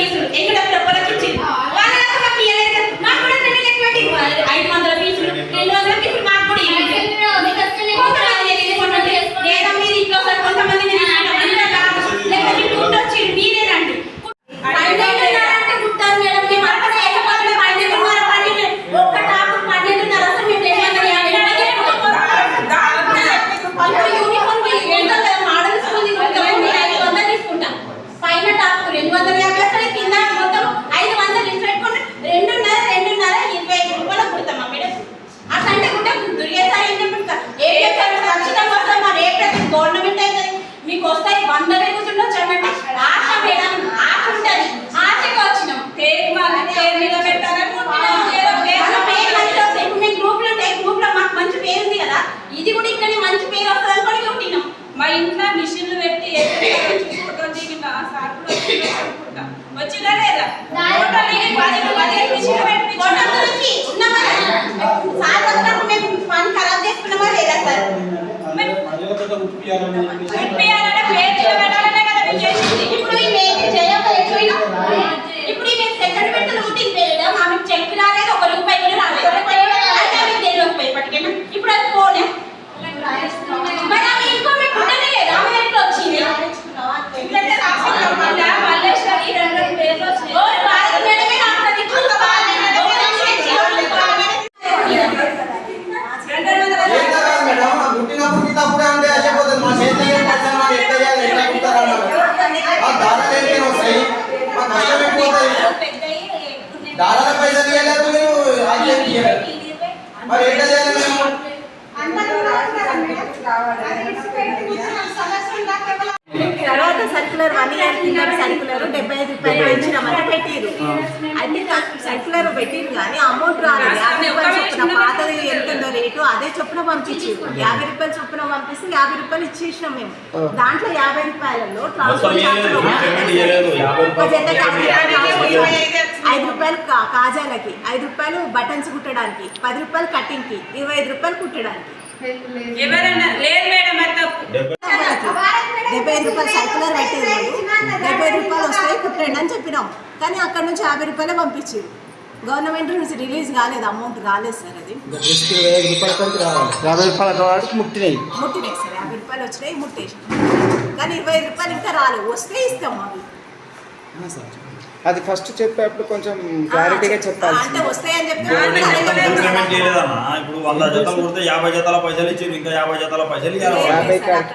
పిలుచుడు Enga doctor ఇది కూడా ఇక్కడ మంచి పేరు వస్తుంది అనుకోని కొట్టినాం. మా ఇంట్లో మిషన్లు పెట్టి ఫోటో దిగిన సార్ కూడా లేదా? ఇప్పుడు ఈ మరి ఏం చేయాలి మేము? అందరూ కావాలి తర్వాత సర్కులర్ వన్ ఇయర్ కింద సర్కులర్ డెబ్బై ఐదు రూపాయలు పెంచినామని పెట్టిరు అన్ని సర్కులర్ పెట్టిరు కానీ అమౌంట్ రాలేదు యాభై రూపాయలు చొప్పున పాతది ఎంతుందో రేటు అదే చొప్పున పంపించారు యాభై రూపాయలు చొప్పున పంపిస్తే యాభై రూపాయలు ఇచ్చేసినాం మేము. దాంట్లో యాభై రూపాయలలో ఐదు రూపాయలు కాజాలకి ఐదు రూపాయలు బటన్స్ కుట్టడానికి పది రూపాయలు కటింగ్కి ఇరవై ఐదు రూపాయలు కుట్టడానికి. ఎవరైనా లేదు మేడం డెబ్బై ఐదు రూపాయలు సైకిలర్ పెట్టారు డెబ్బై ఐదు రూపాయలు వస్తాయి కుట్టండి అని చెప్పినాం. కానీ అక్కడ నుంచి యాభై రూపాయలే పంపించారు గవర్నమెంట్ నుంచి రిలీజ్ కాలేదు అమౌంట్ కాలేదు సార్ అది. యాభై రూపాయలు ముట్టినాయి. ముట్టినాయి సార్ యాభై రూపాయలు వచ్చినాయి ముట్టేసి కానీ ఇరవై ఐదు రూపాయలు ఇంకా రాలేదు. వస్తే ఇస్తాం అవి. అది ఫస్ట్ చెప్పేప్పుడు కొంచెం క్లారిటీగా చెప్పాలి అంటే వస్తాయని చెప్పి ఇప్పుడు యాభై జతల పైసలు ఇచ్చి ఇంకా యాభై జతల పైసలు